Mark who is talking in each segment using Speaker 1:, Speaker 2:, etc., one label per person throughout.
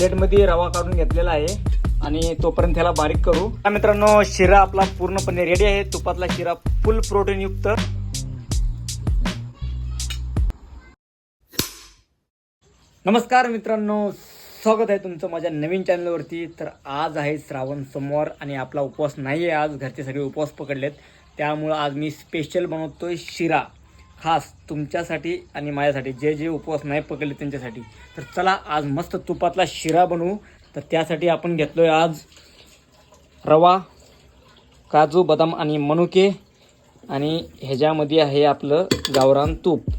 Speaker 1: प्लेटमध्ये रवा काढून घेतलेला आहे. आणि तोपर्यंत त्याला बारीक करू. हा मित्रांनो शिरा आपला पूर्णपणे रेडी आहे. तुपातला शिरा फुल प्रोटीनयुक्त नमस्कार मित्रांनो स्वागत आहे तुमचं माझ्या नवीन चॅनलवरती तर आज आहे श्रावण सोमवार आणि आपला उपवास नाही आहे आज. घरचे सगळे उपवास पकडलेत. त्यामुळं आज मी स्पेशल बनवतोय शिरा. खास तुमच्यासाठी आणि माझ्यासाठी. जे जे उपवास नाही पकडले त्यांच्यासाठी. तर चला आज मस्त तुपातला शिरा बनवू. तर त्यासाठी आपण घेतलो आहे आज रवा काजू बदाम आणि मनुके. आणि ह्याच्यामध्ये आहे आपलं गावरान तूप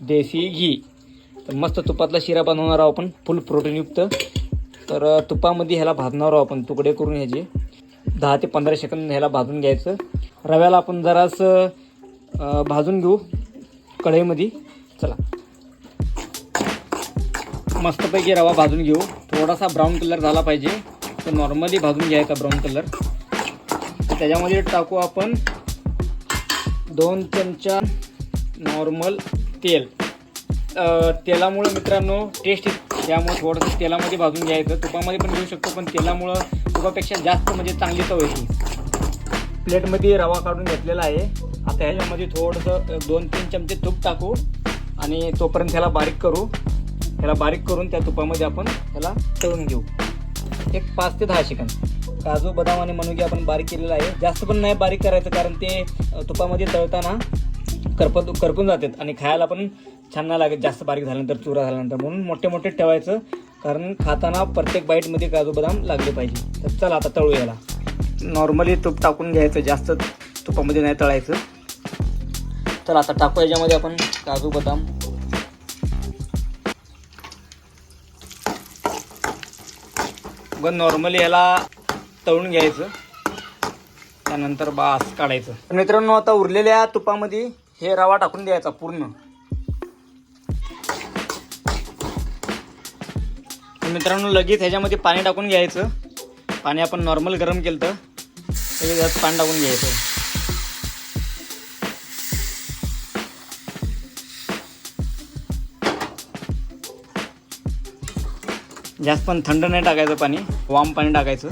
Speaker 1: देसी घी. तर मस्त तुपातला शिरा बनवणार आहोत आपण फुल प्रोटीनयुक्त. तर तुपामध्ये ह्याला भाजणार आहोत आपण तुकडे करून ह्याचे. दहा ते पंधरा सेकंद ह्याला भाजून घ्यायचं. रव्याला आपण जरासं भाजून घेऊ. कढईमध्ये. चला. मस्तपैकी रवा भाजून घेऊ. थोडासा ब्राऊन कलर झाला पाहिजे. तर नॉर्मली भाजून घ्यायचा ब्राऊन कलर. त्याच्यामध्ये टाकू आपण दोन चमचा नॉर्मल तेल. तेलामुळं मित्रांनो टेस्ट त्यामुळे थोडंसं तेलामध्ये भाजून घ्यायचं. तुपामध्ये पण घेऊ शकतो पण तेलामुळं तुपापेक्षा जास्त म्हणजे चांगली चव येते. प्लेटमध्ये रवा काढून घेतलेला आहे. आता ह्याच्यामध्ये थोडंसं दोन तीन चमचे तूप टाकू आणि तोपर्यंत ह्याला बारीक करू. ह्याला बारीक करून त्या तुपामध्ये आपण ह्याला तळून घेऊ. एक पाच ते दहा सेकंद. काजू बदाम आणि मनुगी आपण बारीक केलेलं आहे. जास्त पण नाही बारीक करायचं कारण ते तुपामध्ये तळताना करपत करपून जातात आणि खायला पण छान नाही लागत. जास्त बारीक झाल्यानंतर चुरा झाल्यानंतर म्हणून मोठे मोठे ठेवायचं कारण खाताना प्रत्येक बाईटमध्ये काजू बदाम लागले पाहिजे. तर चला आता तळू याला. नॉर्मली तूप टाकून घ्यायचं जास्त तुपामध्ये नाही तळायचं. तर आता टाकू याच्यामध्ये आपण काजू बदाम. उगाच नॉर्मली याला तळून घ्यायचं. त्यानंतर बास काढायचं. तर मित्रांनो आता उरलेल्या तुपामध्ये हे रवा टाकून द्यायचा पूर्ण. तर मित्रांनो लगेच ह्याच्यामध्ये पाणी टाकून घ्यायचं. पाणी आपण नॉर्मल गरम केलं तर लगेच पाणी टाकून घ्यायचं. जास्त पण थंड नाही टाकायचं पाणी वाम पाणी टाकायचं.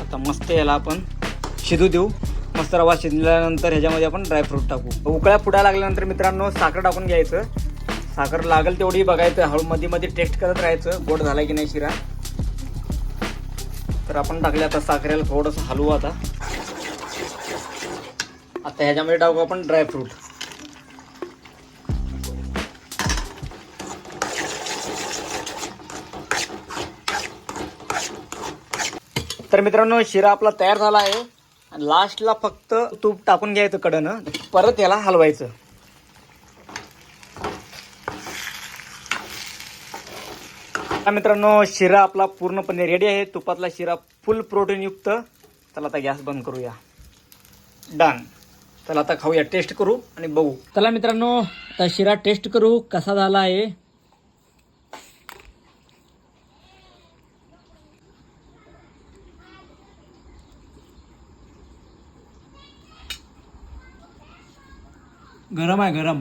Speaker 1: आता मस्त याला आपण शिजू देऊ. मस्त रवा शिजल्यानंतर ह्याच्यामध्ये आपण ड्रायफ्रूट टाकू. उकळ्या पुढ्या लागल्यानंतर मित्रांनो साखर टाकून घ्यायचं. साखर लागेल तेवढी बघायचं हळू मध्ये मध्ये टेस्ट करत राहायचं गोड झाला की नाही शिरा. तर आपण टाकले आता साखरेला थोडंसं हलवू आता. आता ह्याच्यामध्ये टाकू आपण ड्रायफ्रूट तर मित्रांनो शिरा आपला तयार झाला आहे. आणि लास्टला फक्त तूप टाकून घ्यायचं कडनं. परत याला हलवायचं. मित्रांनो शिरा आपला पूर्णपणे रेडी आहे. तुपातला शिरा फुल प्रोटीन युक्त. चला आता गॅस बंद करूया. डन चला आता खाऊया. टेस्ट करू आणि बघू. चला मित्रांनो आता शिरा टेस्ट करू. कसा झाला आहे? गरम आहे गरम.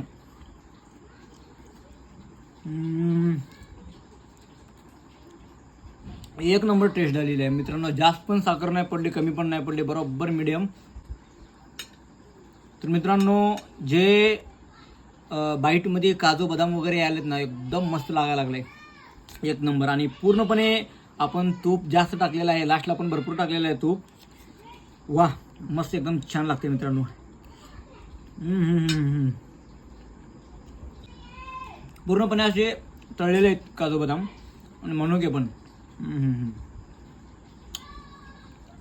Speaker 1: एक नंबर टेस्ट झालेली आहे. मित्रांनो जास्त पण साखर नाही पडली कमी पण नाही पडली बरोबर मिडियम तर मित्रांनो जे बाईटमध्ये काजू बदाम वगैरे आलेत ना एकदम मस्त लागायला लागले. एक नंबर. आणि पूर्णपणे आपण तूप जास्त टाकलेलं आहे. लास्टला पण भरपूर टाकलेलं आहे तूप. वा मस्त एकदम छान लागते मित्रांनो हम्म, हम्म, हम्म, हम्म. पूर्णपणे असे तळलेले आहेत काजू बदाम आणि मनुके पण.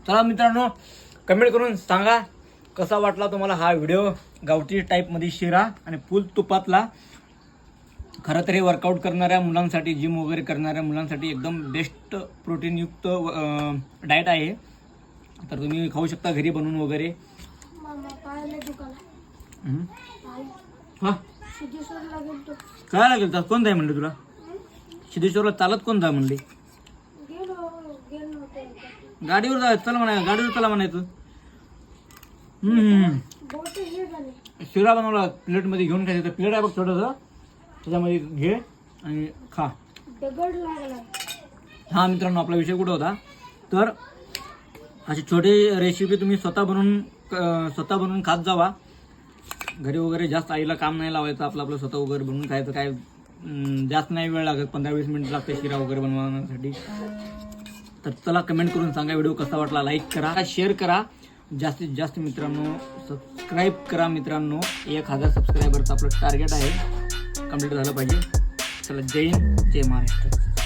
Speaker 1: चला मित्रांनो कमेंट करून सांगा कसा वाटला तुम्हाला हा व्हिडिओ? गावठी टाईपमध्ये शिरा आणि फुल तुपातला. खरं तर हे वर्कआउट करणाऱ्या मुलांसाठी जिम वगैरे करणाऱ्या मुलांसाठी एकदम बेस्ट प्रोटीनयुक्त डाएट आहे. तर तुम्ही खाऊ शकता घरी बनवून वगैरे. हा?
Speaker 2: सिद्धेश्वरला गेलतो
Speaker 1: काय लागेल तर कोण जाय म्हणले तुला? सिद्धेश्वरला चालत कोण जाय म्हणले?
Speaker 2: गेलो गेलो
Speaker 1: गाडीवर जाय चला म्हणा गाडीवर चला म्हणायचं. हम्म
Speaker 2: बोट हे झाले
Speaker 1: शिरा बनवला प्लेटमध्ये घेऊन खायचं. प्लेट आहे बघ छोटंसं. त्याच्यामध्ये घे आणि खा.
Speaker 2: दगड लागला
Speaker 1: हा मित्रांनो आपला विषय कुठं होता? तर अशी छोटी रेसिपी तुम्ही स्वतः बनवून क- स्वतः बनवून खात जावा. घरी वगैरे जास्त आईला काम नाही लावायचं आपलं आपलं स्वतः वगैरे बनवून खायचं काय जास्त नाही वेळ लागत पंधरा वीस मिनिट लागते शिरा वगैरे बनवण्यासाठी. तर चला कमेंट करून सांगा व्हिडिओ कसा वाटला लाईक करा शेअर करा. जास्तीत जास्त मित्रांनो सबस्क्राईब करा मित्रांनो. एक हजार सबस्क्रायबरचं आपलं टार्गेट आहे. कंप्लीट झालं पाहिजे. चला जय हिंद जय महाराष्ट्र.